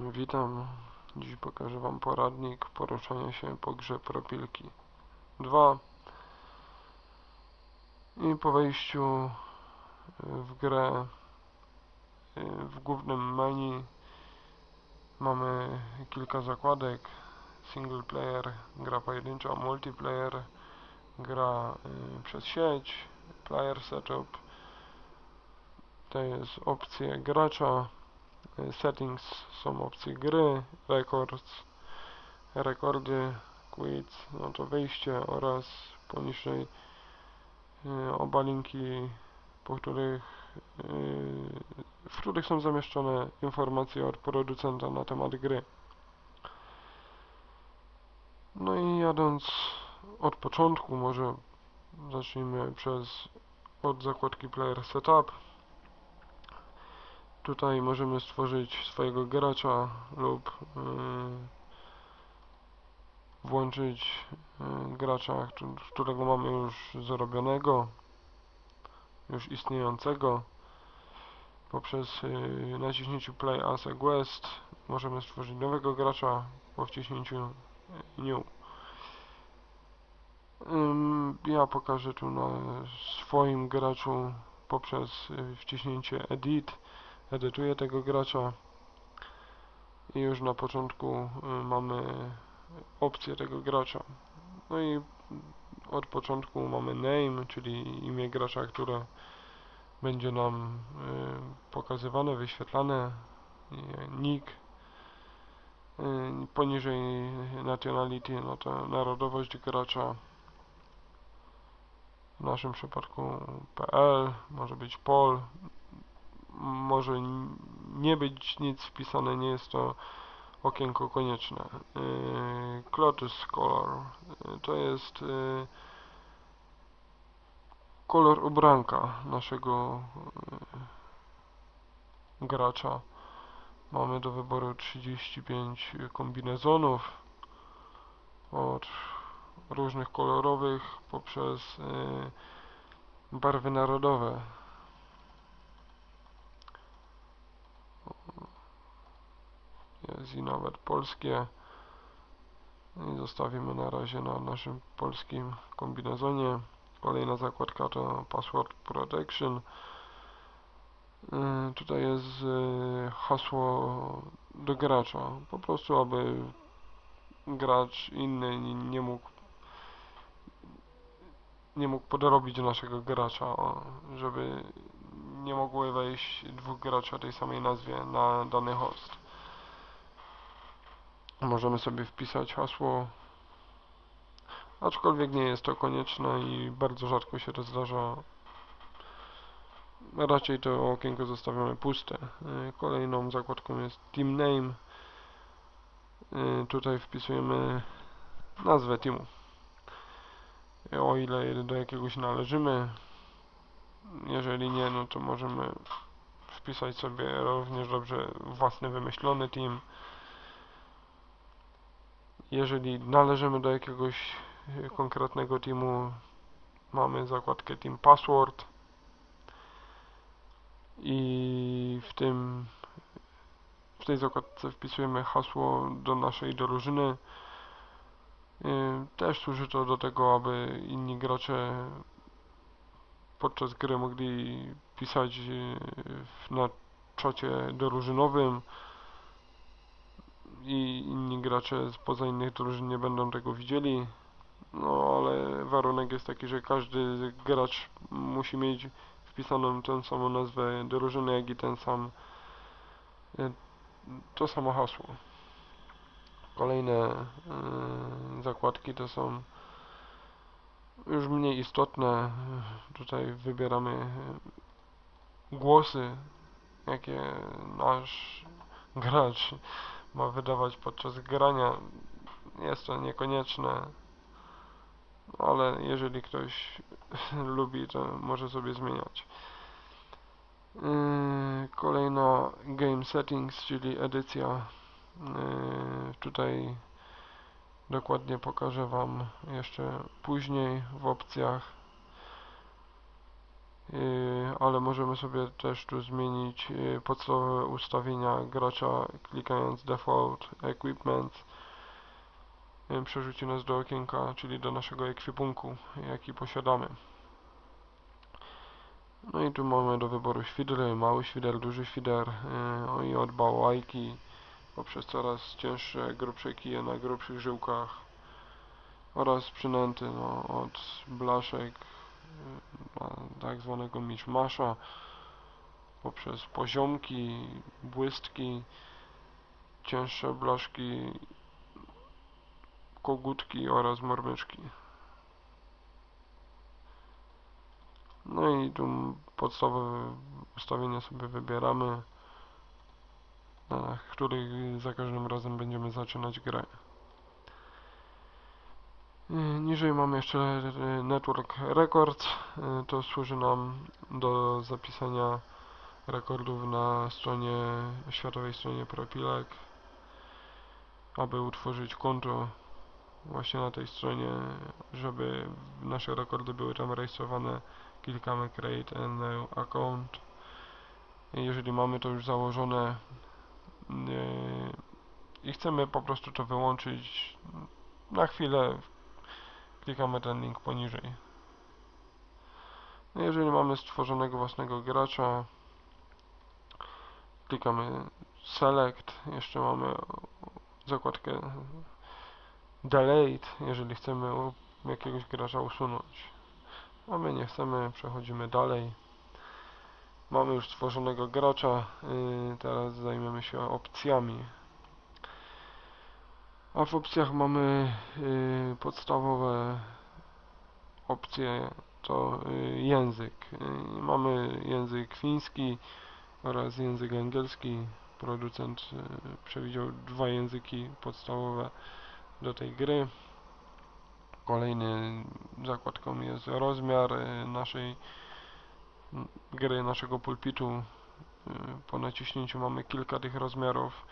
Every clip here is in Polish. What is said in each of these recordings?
Witam. Dziś pokażę Wam poradnik poruszania się po grze Propilki 2 i po wejściu w grę w głównym menu mamy kilka zakładek. Single player, gra pojedyncza, multiplayer, gra y, przez sieć, player setup. To jest opcje gracza settings są opcje gry, records, rekordy, quits, no to wyjście oraz poniżej y, oba linki, po których, y, w których są zamieszczone informacje od producenta na temat gry. No i jadąc od początku, może zacznijmy przez od zakładki Player Setup. Tutaj możemy stworzyć swojego gracza lub yy, włączyć yy, gracza, którego mamy już zrobionego, już istniejącego. Poprzez yy, naciśnięciu Play as a Guest możemy stworzyć nowego gracza po wciśnięciu New. Ja pokażę tu na swoim graczu poprzez wciśnięcie Edit edytuję tego gracza. I już na początku y, mamy opcję tego gracza. No i od początku mamy name, czyli imię gracza, które będzie nam y, pokazywane, wyświetlane, nick, y, poniżej nationality, no to narodowość gracza, w naszym przypadku PL, może być Pol, może nie być nic wpisane, nie jest to okienko konieczne. Yy, Clotus Color yy, to jest yy, kolor ubranka naszego gracza. Mamy do wyboru 35 kombinezonów od różnych kolorowych poprzez barwy narodowe jest i nawet polskie. I zostawimy na razie na naszym polskim kombinezonie. Kolejna zakładka to password protection. Yy, tutaj jest yy, hasło do gracza. Po prostu aby gracz inny nie mógł nie mógł podrobić naszego gracza żeby nie mogły wejść dwóch graczy o tej samej nazwie na dany host możemy sobie wpisać hasło. Aczkolwiek nie jest to konieczne i bardzo rzadko się to zdarza. Raczej to okienko zostawiamy puste. Y, kolejną zakładką jest team name. Y, tutaj wpisujemy nazwę teamu. O ile do jakiegoś należymy. Jeżeli nie, no to możemy wpisać sobie również dobrze własny wymyślony team jeżeli należymy do jakiegoś e, konkretnego teamu, mamy zakładkę Team Password i w tym w tej zakładce wpisujemy hasło do naszej drużyny. E, też służy to do tego, aby inni gracze podczas gry mogli pisać e, na czacie drużynowym i inni gracze spoza innych drużyn nie będą tego widzieli. No ale warunek jest taki, że każdy gracz musi mieć wpisaną tę samą nazwę drużyny, jak i ten sam e, to samo hasło. Kolejne yy, zakładki to są już mniej istotne. Tutaj wybieramy głosy, jakie nasz gracz ma wydawać podczas grania. Jest to niekonieczne, ale jeżeli ktoś lubi, to może sobie zmieniać. Yy, kolejno Game Settings, czyli edycja. Yy, tutaj dokładnie pokażę Wam jeszcze później w opcjach ale możemy sobie też tu zmienić yy, podstawowe ustawienia gracza klikając default equipment yy, przerzuci nas do okienka, czyli do naszego ekwipunku jaki posiadamy. No i tu mamy do wyboru świdry, mały świder, duży świder yy, i od bałajki poprzez coraz cięższe, grubsze kije na grubszych żyłkach oraz przynęty no, od blaszek tak zwanego miszmasza poprzez poziomki, błystki, cięższe blaszki, kogutki oraz mormyczki. No i tu podstawowe ustawienia sobie wybieramy, na których za każdym razem będziemy zaczynać grę. Y, niżej mamy jeszcze y, Network Records. Y, to służy nam do zapisania rekordów na stronie, światowej stronie Propilek, aby utworzyć konto właśnie na tej stronie, żeby nasze rekordy były tam rejestrowane, klikamy Create a New Account. Jeżeli mamy to już założone i chcemy po prostu to wyłączyć na chwilę, klikamy ten link poniżej. No jeżeli mamy stworzonego własnego gracza, klikamy Select, jeszcze mamy zakładkę Delete, jeżeli chcemy jakiegoś gracza usunąć. A my nie chcemy, przechodzimy dalej. Mamy już stworzonego gracza, yy, teraz zajmiemy się opcjami. A w opcjach mamy y, podstawowe opcje to y, język. Y, mamy język fiński oraz język angielski. Producent przewidział dwa języki podstawowe do tej gry. Kolejny zakładką jest rozmiar naszej gry, naszego pulpitu. Po naciśnięciu mamy kilka tych rozmiarów.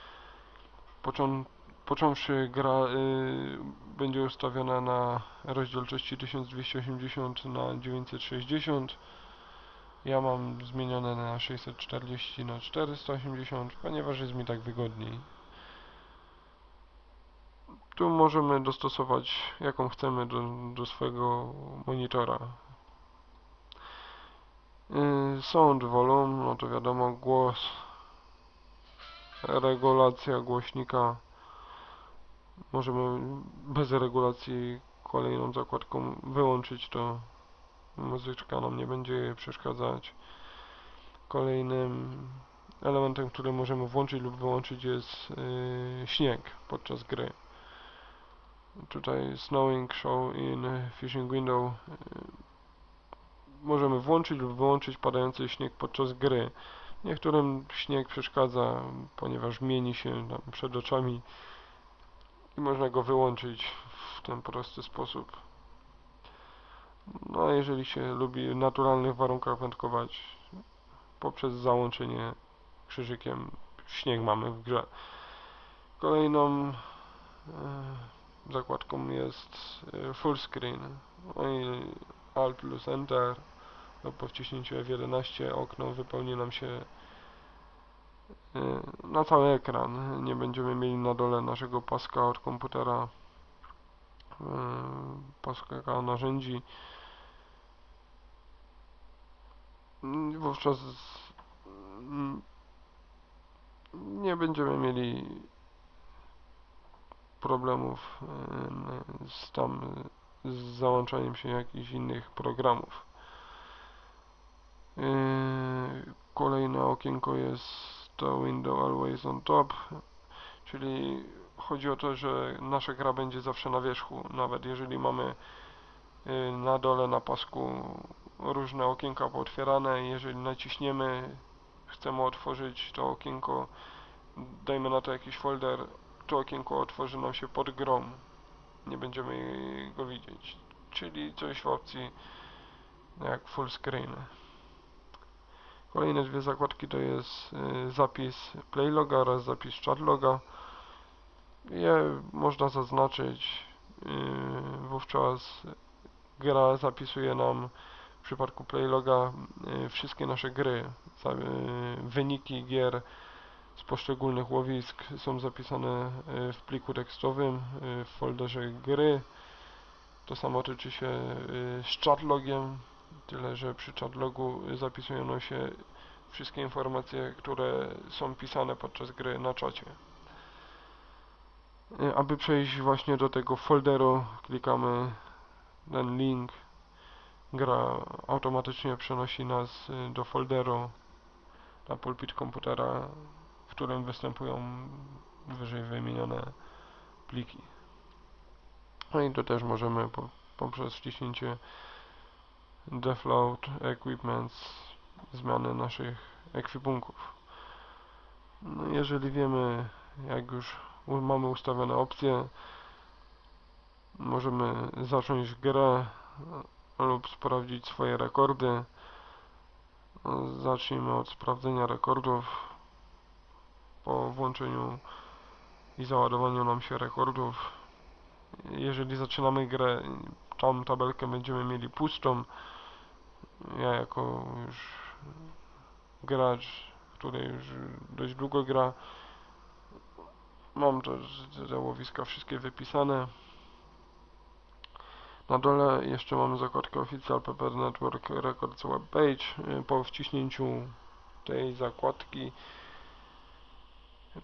Począt Począwszy gra y, będzie ustawiona na rozdzielczości 1280 na 960 ja mam zmienione na 640 na 480 ponieważ jest mi tak wygodniej. Tu możemy dostosować jaką chcemy do, do swojego monitora. Y, sound volume no to wiadomo głos regulacja głośnika możemy bez regulacji kolejną zakładką wyłączyć to. Muzyczka nam nie będzie przeszkadzać. Kolejnym elementem, który możemy włączyć lub wyłączyć jest yy, śnieg podczas gry. Tutaj snowing show in fishing window yy, możemy włączyć lub wyłączyć padający śnieg podczas gry. Niektórym śnieg przeszkadza ponieważ mieni się przed oczami i można go wyłączyć w ten prosty sposób. No a jeżeli się lubi w naturalnych warunkach wędkować poprzez załączenie krzyżykiem śnieg mamy w grze. Kolejną e, zakładką jest e, full screen. No i Alt plus Enter no, po wciśnięciu F11 okno wypełni nam się na cały ekran. Nie będziemy mieli na dole naszego paska od komputera, y, paska narzędzi. Y, wówczas nie będziemy mieli problemów z tam z załączaniem się jakichś innych programów. Kolejne okienko jest to window always on top, czyli chodzi o to, że nasza gra będzie zawsze na wierzchu, nawet jeżeli mamy y, na dole na pasku różne okienka pootwierane, jeżeli naciśniemy, chcemy otworzyć to okienko, dajmy na to jakiś folder, to okienko otworzy nam się pod grą, nie będziemy go widzieć, czyli coś w opcji jak full screen. Kolejne dwie zakładki to jest y, zapis playloga oraz zapis chatloga. Je można zaznaczyć, y, wówczas gra zapisuje nam w przypadku Playloga y, wszystkie nasze gry, wyniki gier z poszczególnych łowisk są zapisane w pliku tekstowym w folderze gry. To samo tyczy się z chatlogiem, tyle że przy chatlogu zapisują się wszystkie informacje, które są pisane podczas gry na czacie. Aby przejść właśnie do tego folderu, klikamy ten link. Gra automatycznie przenosi nas y, do folderu na pulpit komputera, w którym występują wyżej wymienione pliki. No i to też możemy po, poprzez wciśnięcie defload equipments zmiany naszych ekwipunków. No jeżeli wiemy, jak już mamy ustawione opcje, możemy zacząć grę e, lub sprawdzić swoje rekordy. No, Zacznijmy od sprawdzenia rekordów. Po włączeniu i załadowaniu nam się rekordów. Jeżeli zaczynamy grę, tą tabelkę będziemy mieli pustą. Ja jako już gracz, który już dość długo gra, mam też te łowiska wszystkie wypisane. Na dole jeszcze mamy zakładkę Official Pepper Network Records Web Page. Y, Po wciśnięciu tej zakładki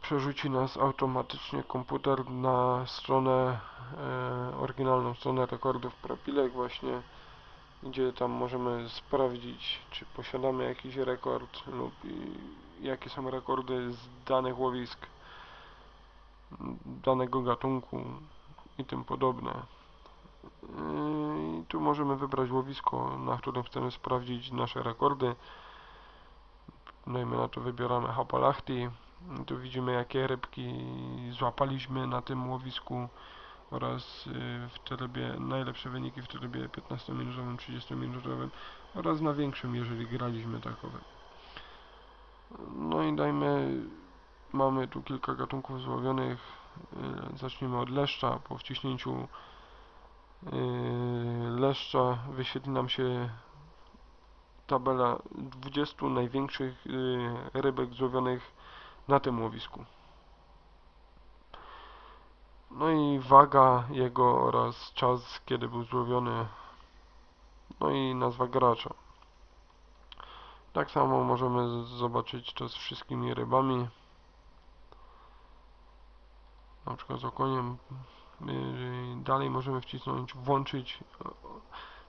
przerzuci nas automatycznie komputer na stronę, e, oryginalną stronę rekordów Propilek właśnie, gdzie tam możemy sprawdzić, czy posiadamy jakiś rekord lub i, jakie są rekordy z danych łowisk, danego gatunku i tym podobne. I tu możemy wybrać łowisko, na którym chcemy sprawdzić nasze rekordy. Dajmy na to wybieramy Hapalachti. Tu widzimy jakie rybki złapaliśmy na tym łowisku oraz yy, w trybie, najlepsze wyniki w trybie 15-minutowym, 30-minutowym oraz na większym, jeżeli graliśmy takowe. No i dajmy, mamy tu kilka gatunków złowionych. Yy, Zacznijmy od leszcza. Po wciśnięciu yy, leszcza wyświetli nam się tabela 20 największych rybek złowionych na tym łowisku. No i waga jego oraz czas, kiedy był złowiony. No i nazwa gracza. Tak samo możemy zobaczyć to z wszystkimi rybami. Na przykład z okoniem. Yy, Dalej możemy wcisnąć włączyć e,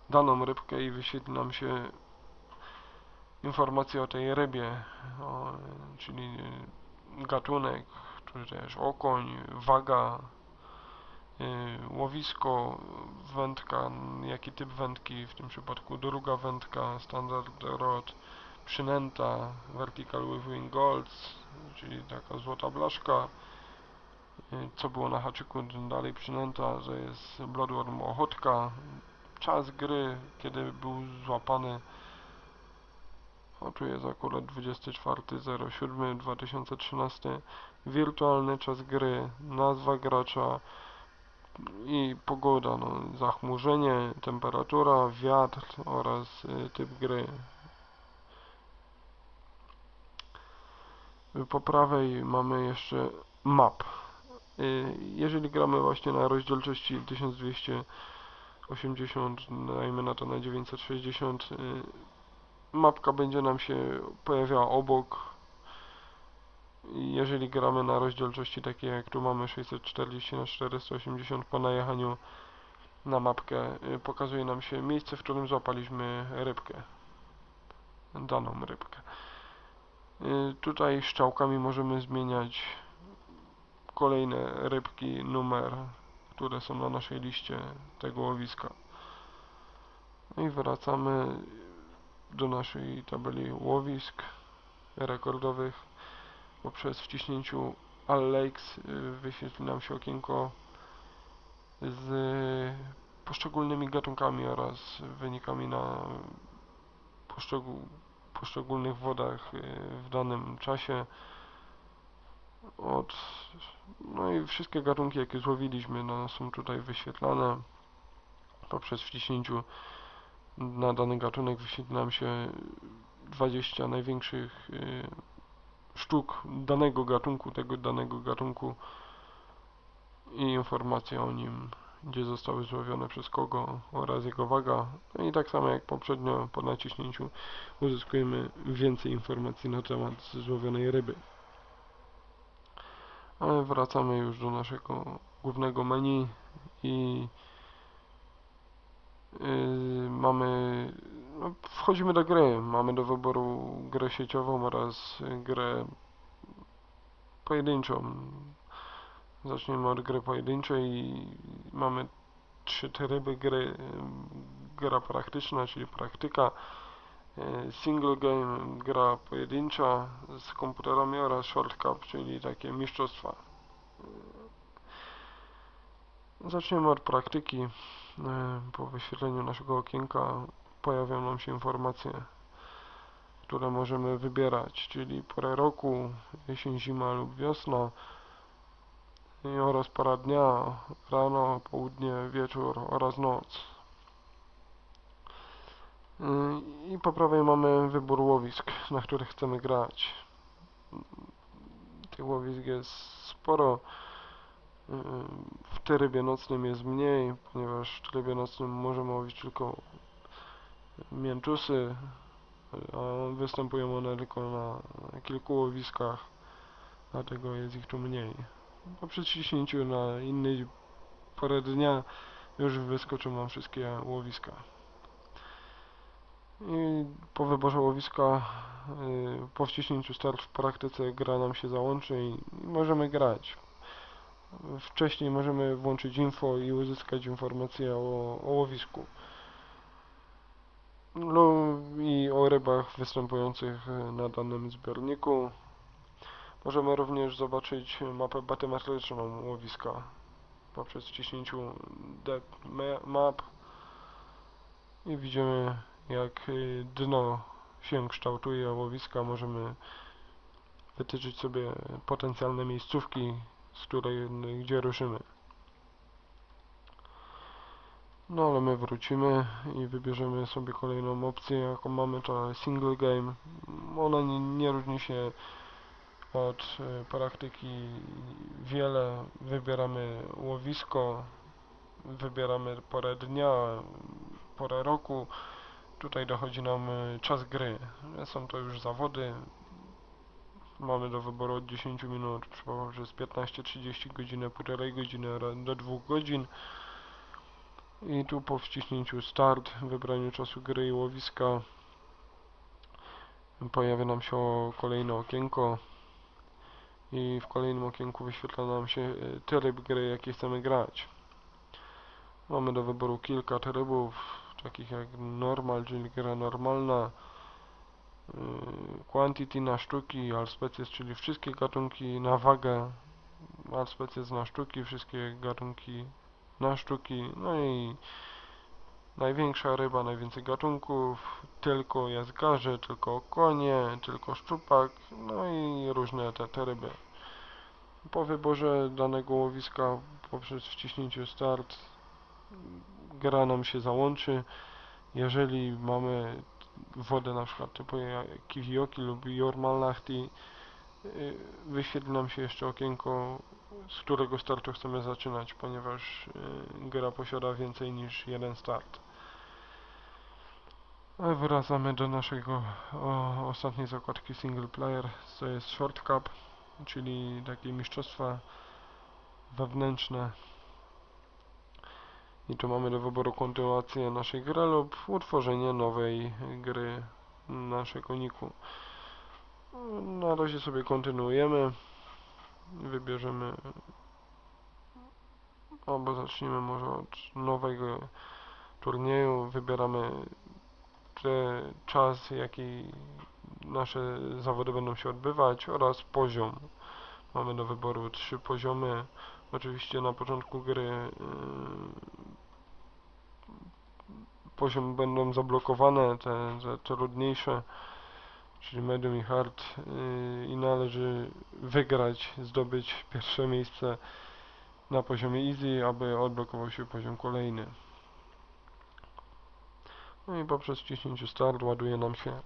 daną rybkę i wyświetli nam się informacja o tej rybie, o, czyli y, gatunek, czy też okoń, waga, y, łowisko, wędka, jaki typ wędki, w tym przypadku? Druga wędka, standard rod, przynęta, vertical with wing golds, czyli taka złota blaszka, y, co było na haczyku, dalej przynęta, że jest bloodworm ochotka, czas gry, kiedy był złapany. O, tu jest akurat 24.07.2013. Wirtualny czas gry, nazwa gracza i pogoda, no, zachmurzenie, temperatura, wiatr oraz y, typ gry. Po prawej mamy jeszcze map. Y, jeżeli gramy właśnie na rozdzielczości 1280, dajmy na to na 960, y, mapka będzie nam się pojawiała obok. Jeżeli gramy na rozdzielczości takiej jak tu mamy 640 na 480 po najechaniu na mapkę y, pokazuje nam się miejsce, w którym złapaliśmy rybkę. Daną rybkę. Y, Tutaj strzałkami możemy zmieniać kolejne rybki, numer, które są na naszej liście tego łowiska. No i wracamy do naszej tabeli łowisk rekordowych poprzez wciśnięciu All Lakes y, wyświetli nam się okienko z poszczególnymi gatunkami oraz wynikami na poszczególnych wodach y, w danym czasie. Od no i wszystkie gatunki jakie złowiliśmy no, są tutaj wyświetlane. Poprzez wciśnięciu na dany gatunek wyświetli nam się 20 największych y, sztuk danego gatunku, tego danego gatunku i informacja o nim, gdzie zostały złowione przez kogo oraz jego waga. No i tak samo jak poprzednio po naciśnięciu uzyskujemy więcej informacji na temat złowionej ryby. Ale wracamy już do naszego głównego menu i yy, mamy no, wchodzimy do gry. Mamy do wyboru grę sieciową oraz grę pojedynczą. Zaczniemy od gry pojedynczej. Mamy trzy tryby gry. Gra praktyczna, czyli praktyka. Single game, gra pojedyncza z komputerami oraz short cup, czyli takie mistrzostwa. Zaczniemy od praktyki. Po wyświetleniu naszego okienka pojawią nam się informacje, które możemy wybierać, czyli porę roku, jesień, zima lub wiosna oraz pora dnia, rano, południe, wieczór oraz noc. I po prawej mamy wybór łowisk, na których chcemy grać. Tych łowisk jest sporo. W trybie nocnym jest mniej, ponieważ w trybie nocnym możemy łowić tylko mięczusy, występują one tylko na kilku łowiskach, dlatego jest ich tu mniej. Po przyciśnięciu na innej porę dnia już wyskoczą nam wszystkie łowiska. I po wyborze łowiska, y, po wciśnięciu start w praktyce gra nam się załączy i możemy grać. Wcześniej możemy włączyć info i uzyskać informacje o, o łowisku. No i o rybach występujących na danym zbiorniku. Możemy również zobaczyć mapę batymetryczną łowiska poprzez wciśnięciu depth map i widzimy jak dno się kształtuje łowiska. Możemy wytyczyć sobie potencjalne miejscówki, z której gdzie ruszymy. No ale my wrócimy i wybierzemy sobie kolejną opcję, jaką mamy, to single game. Ona nie, nie różni się od e, praktyki wiele. Wybieramy łowisko, wybieramy porę dnia, porę roku. Tutaj dochodzi nam e, czas gry. Są to już zawody. Mamy do wyboru od 10 minut przez 15-30 godziny, półtorej godziny do 2 godzin. I tu po wciśnięciu start, wybraniu czasu gry i łowiska pojawia nam się kolejne okienko i w kolejnym okienku wyświetla nam się e, tryb gry, jaki chcemy grać. Mamy do wyboru kilka trybów, takich jak normal, czyli gra normalna, e, quantity na sztuki, all species, czyli wszystkie gatunki na wagę, all species na sztuki, wszystkie gatunki na sztuki, no i największa ryba, najwięcej gatunków, tylko jazgarze, tylko konie, tylko szczupak, no i różne te, te ryby. Po wyborze danego łowiska poprzez wciśnięcie start gra nam się załączy. Jeżeli mamy wodę na przykład typu Kiwioki lub Jormalnachti, wyświetli nam się jeszcze okienko z którego startu chcemy zaczynać, ponieważ y, gra posiada więcej niż jeden start. Wracamy do naszego o, ostatniej zakładki single player, to jest short cup, czyli takie mistrzostwa wewnętrzne. I tu mamy do wyboru kontynuację naszej gry lub utworzenie nowej gry naszego niku. Na razie sobie kontynuujemy wybierzemy albo zaczniemy może od nowego turnieju, wybieramy czas, jaki nasze zawody będą się odbywać oraz poziom. Mamy do wyboru trzy poziomy. Oczywiście na początku gry yy, poziom będą zablokowane, te, te trudniejsze czyli medium i hard yy, i należy wygrać, zdobyć pierwsze miejsce na poziomie easy, aby odblokował się poziom kolejny. No i poprzez wciśnięcie start ładuje nam się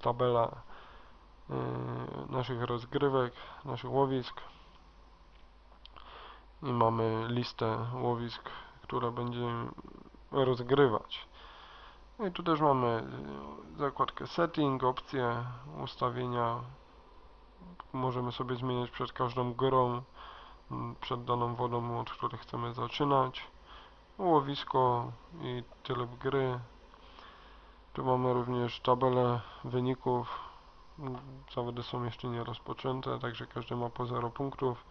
tabela yy, naszych rozgrywek, naszych łowisk i mamy listę łowisk, które będziemy rozgrywać. No i tu też mamy yy, zakładkę setting, opcje, ustawienia. Możemy sobie zmieniać przed każdą grą, mm, przed daną wodą, od której chcemy zaczynać. Łowisko i tryb gry. Tu mamy również tabelę wyników. Zawody są jeszcze nie rozpoczęte, także każdy ma po 0 punktów.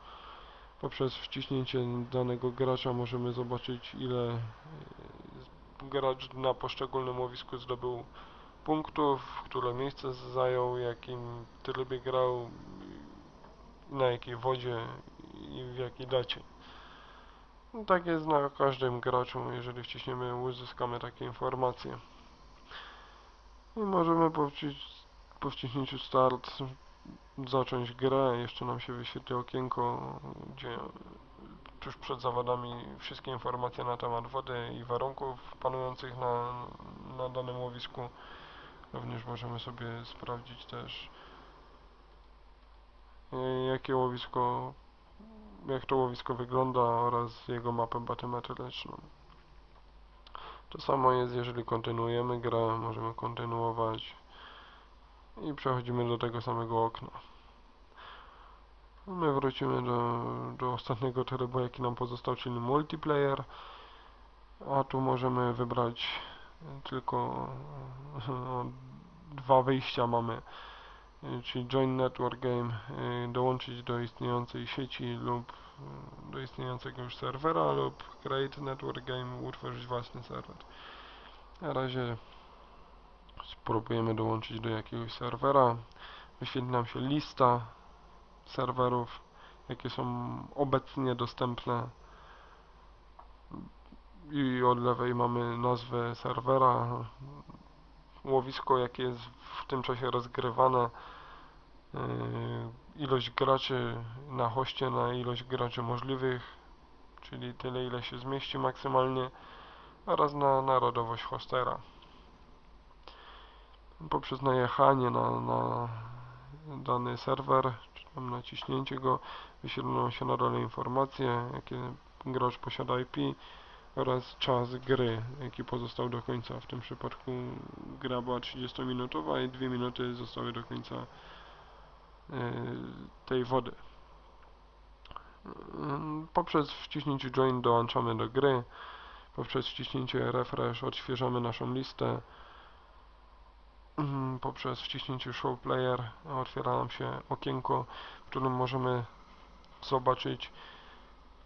Poprzez wciśnięcie danego gracza możemy zobaczyć ile e, gracz na poszczególnym łowisku zdobył punktów, które miejsce zajął, jakim trybie grał, na jakiej wodzie i w jakiej dacie. No, tak jest na każdym graczu, jeżeli wciśniemy uzyskamy takie informacje. I możemy po, wciś po wciśnięciu start zacząć grę. Jeszcze nam się wyświetli okienko, gdzie tuż przed zawodami wszystkie informacje na temat wody i warunków panujących na, na danym łowisku. Również możemy sobie sprawdzić też e, jakie łowisko, jak to łowisko wygląda oraz jego mapę batymetryczną. To samo jest, jeżeli kontynuujemy grę, możemy kontynuować i przechodzimy do tego samego okna. My wrócimy do, do ostatniego trybu, jaki nam pozostał, czyli multiplayer. A tu możemy wybrać tylko no, dwa wyjścia mamy, czyli Join Network Game, dołączyć do istniejącej sieci lub do istniejącego już serwera lub Create Network Game, utworzyć własny serwer. Na razie spróbujemy dołączyć do jakiegoś serwera. Wyświetli nam się lista serwerów, jakie są obecnie dostępne. I od lewej mamy nazwę serwera, łowisko, jakie jest w tym czasie rozgrywane, yy, ilość graczy na hoście, na ilość graczy możliwych, czyli tyle, ile się zmieści maksymalnie, oraz na narodowość hostera. Poprzez najechanie na, na dany serwer, tam naciśnięcie go, wyświetlą się na dole informacje, jakie gracz posiada IP oraz czas gry, jaki pozostał do końca. W tym przypadku gra była 30-minutowa i 2 minuty zostały do końca e, tej wody. Poprzez wciśnięcie join dołączamy do gry, poprzez wciśnięcie refresh odświeżamy naszą listę, poprzez wciśnięcie Show Player otwiera nam się okienko, w którym możemy zobaczyć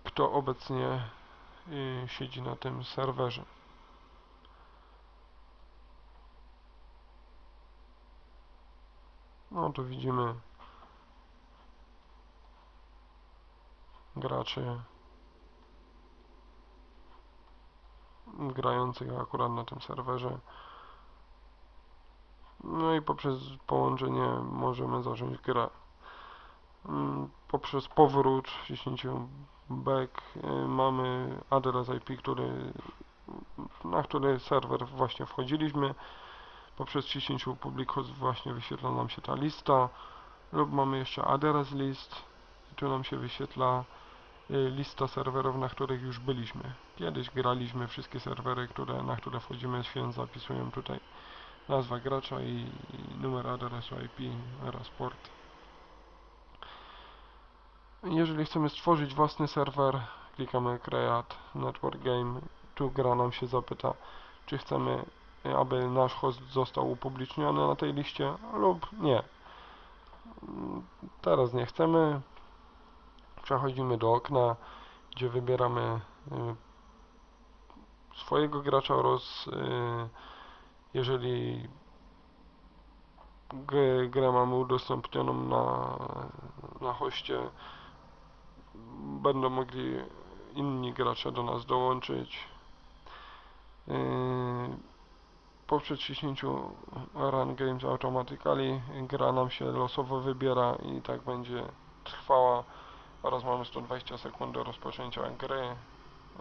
kto obecnie y, siedzi na tym serwerze. No tu widzimy graczy grających akurat na tym serwerze. No i poprzez połączenie możemy zacząć grę. Mm, poprzez powrót, wciśnięciu back y, mamy adres IP, który, na który serwer właśnie wchodziliśmy. Poprzez wciśnięciu public host właśnie wyświetla nam się ta lista lub mamy jeszcze adres list i tu nam się wyświetla y, lista serwerów, na których już byliśmy. Kiedyś graliśmy wszystkie serwery, które, na które wchodzimy się zapisują tutaj nazwa gracza i, numer adresu IP oraz port. Jeżeli chcemy stworzyć własny serwer, klikamy Create Network Game. Tu gra nam się zapyta, czy chcemy, aby nasz host został upubliczniony na tej liście lub nie. Teraz nie chcemy. Przechodzimy do okna, gdzie wybieramy y, swojego gracza oraz y, jeżeli grę mamy udostępnioną na, na hoście, będą mogli inni gracze do nas dołączyć. Yy, po przyciśnięciu Run Games Automatically gra nam się losowo wybiera i tak będzie trwała oraz mamy 120 sekund do rozpoczęcia gry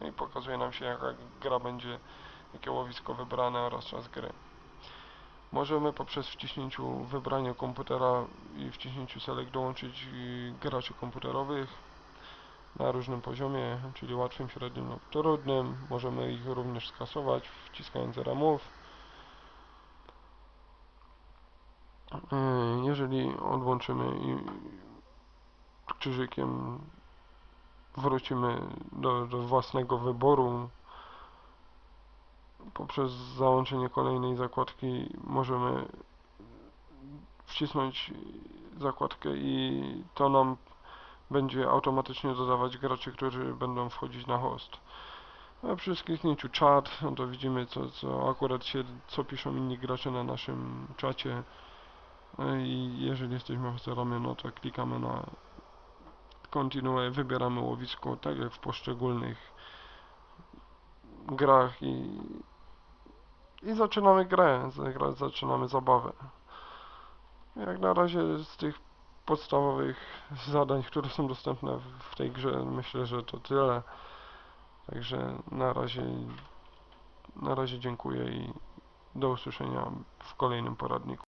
i pokazuje nam się jaka gra będzie jakie łowisko wybrane oraz czas gry. Możemy poprzez wciśnięciu wybrania komputera i wciśnięciu select dołączyć graczy komputerowych na różnym poziomie, czyli łatwym, średnim lub trudnym. Możemy ich również skasować wciskając remove. Y, Jeżeli odłączymy i krzyżykiem wrócimy do, do własnego wyboru poprzez załączenie kolejnej zakładki możemy wcisnąć zakładkę i to nam będzie automatycznie dodawać graczy, którzy będą wchodzić na host. A przy kliknięciu czat, no to widzimy co, co akurat się, co piszą inni gracze na naszym czacie. No i jeżeli jesteśmy hosterami, no to klikamy na continue, wybieramy łowisko, tak jak w poszczególnych grach i, i zaczynamy grę, zaczynamy zabawę. Jak na razie z tych podstawowych zadań, które są dostępne w tej grze, myślę, że to tyle. Także na razie, na razie dziękuję i do usłyszenia w kolejnym poradniku.